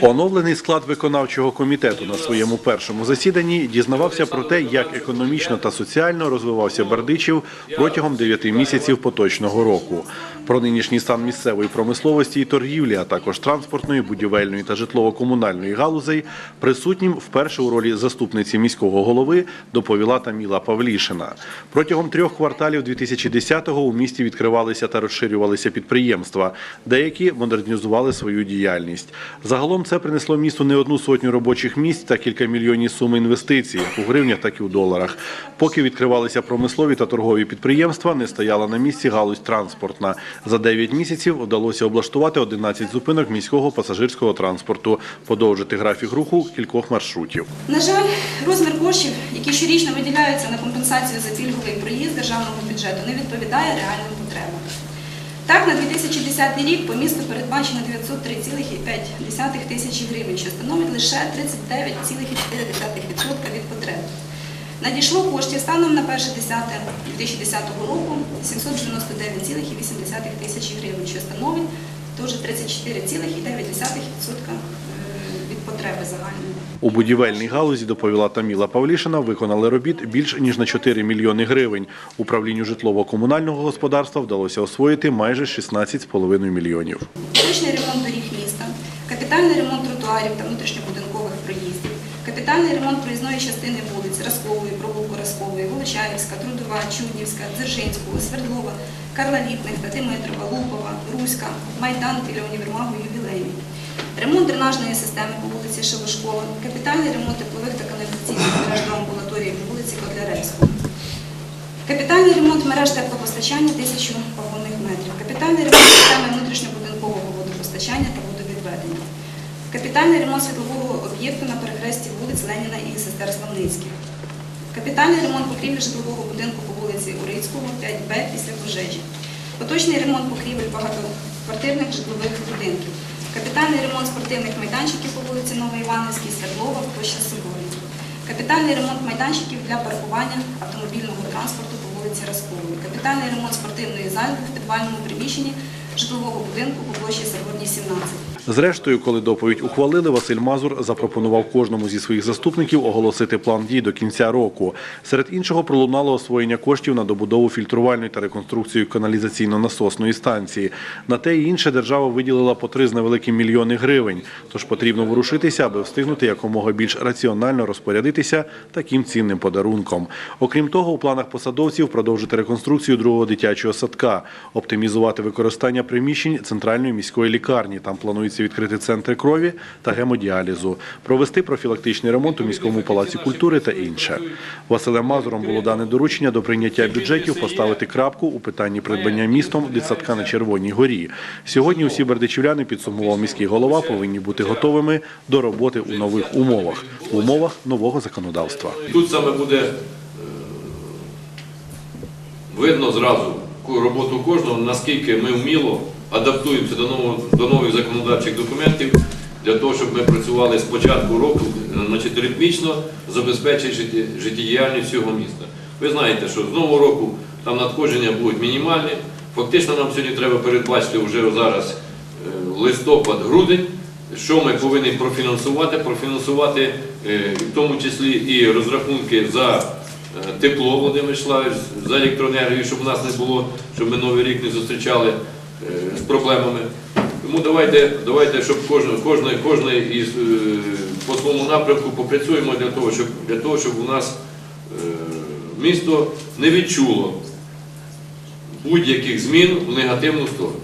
Оновлений склад виконавчого комітету на своєму першому засіданні дізнавався про те, як економічно та соціально розвивався Бердичів протягом 9 місяців поточного року. Про нинішній стан місцевої промисловості і торгівлі, а також транспортної, будівельної та житлово-комунальної галузей присутнім вперше у ролі заступниці міського голови доповіла Таміла Павлішина. Протягом трьох кварталів 2010-го у місті відкривалися та розширювалися підприємства. Деякі модернізували свою діяльність. Загалом це принесло місту не одну сотню робочих місць та кілька мільйонів суми інвестицій, як у гривнях, так і у доларах. Поки відкривалися промислові та торгові підприємства, не стояла на місці галузь транспортна. За 9 місяців вдалося облаштувати 11 зупинок міського пасажирського транспорту, подовжити графік руху кількох маршрутів. На жаль, розмір коштів, які щорічно виділяються на компенсацію за пільговий проїзд державного бюджету, не відповідає реальним потребам. Так, на 2010 рік по місту передбачено 903,5 тисячі гривень, що становить лише 39,4% від потреб. Надійшло коштів станом на 1.10.2010 року 799,8 тисячі гривень, що становить теж 34,9% від потреби загальної. У будівельній галузі, доповіла Таміла Павлішина, виконали робіт більш ніж на 4 мільйони гривень. Управлінню житлово-комунального господарства вдалося освоїти майже 16,5 мільйонів. Поточний ремонт доріг міста, капітальний ремонт тротуарів та внутрішньобудинкових проїздів, капітальний ремонт проїзної частини вулиць Раскової, провулку Раскової, Волочаївська, Трудова, Чуднівська, Дзержинського, Свердлова, Карла Ліпних та Лупова, Руська, Майдан біля універмагу ювілейний. Ремонт дренажної системи по вулиці Шелушкова, капітальний ремонт теплових та каналізаційних мереж до амбулаторії по вулиці Котляревського. Капітальний ремонт мереж теплопостачання тисячу вагонних метрів. Капітальний ремонт системи внутрішньобудинкового водопостачання та водовідведення. Капітальний ремонт світлового об'єкту на перехресті вулиць Леніна і сестер Славницьких. Капітальний ремонт покрівлі житлового будинку по вулиці Урицького, 5Б після пожежі. Поточний ремонт покрівель багатоквартирних житлових будинків. Капітальний ремонт спортивних майданчиків по вулиці Новоівановській, Свердлова, площа Соборів. Капітальний ремонт майданчиків для паркування автомобільного транспорту по вулиці Раскової. Капітальний ремонт спортивної зали в підвальному приміщенні житлового будинку по площі Соборній, 17. Зрештою, коли доповідь ухвалили, Василь Мазур запропонував кожному зі своїх заступників оголосити план дій до кінця року. Серед іншого пролунало освоєння коштів на добудову фільтрувальної та реконструкцію каналізаційно-насосної станції. На те і інше держава виділила по три з невеликим мільйони гривень. Тож потрібно ворушитися, аби встигнути якомога більш раціонально розпорядитися таким цінним подарунком. Окрім того, у планах посадовців продовжити реконструкцію другого дитячого садка, оптимізувати використання приміщень центральної міської лікарні. Там планується відкрити центри крові та гемодіалізу, провести профілактичний ремонт у міському палаці культури та інше. Василем Мазуром було дане доручення до прийняття бюджетів поставити крапку у питанні придбання містом дитсадка на Червоній горі. Сьогодні усі бердичівляни, підсумував міський голова, повинні бути готовими до роботи у нових умовах, в умовах нового законодавства. тут саме буде е, видно зразу роботу кожного, наскільки ми вміло адаптуємося до, нового, до нових законодавчих документів для того, щоб ми працювали з початку року е, значить, ритмічно, забезпечити житті- життєдіяльність всього міста. Ви знаєте, що з нового року там надходження будуть мінімальні. Фактично нам сьогодні треба передбачити вже зараз е, листопад-грудень, що ми повинні профінансувати, профінансувати е, в тому числі і розрахунки за тепло, Володимир Вячеславович, за електроенергію, щоб у нас не було, щоб ми новий рік не зустрічали з проблемами. Тому давайте, давайте щоб кожен, кожен, кожен із е, по своєму напрямку попрацюємо для того, щоб для того, щоб у нас е, місто не відчуло будь-яких змін в негативну сторону.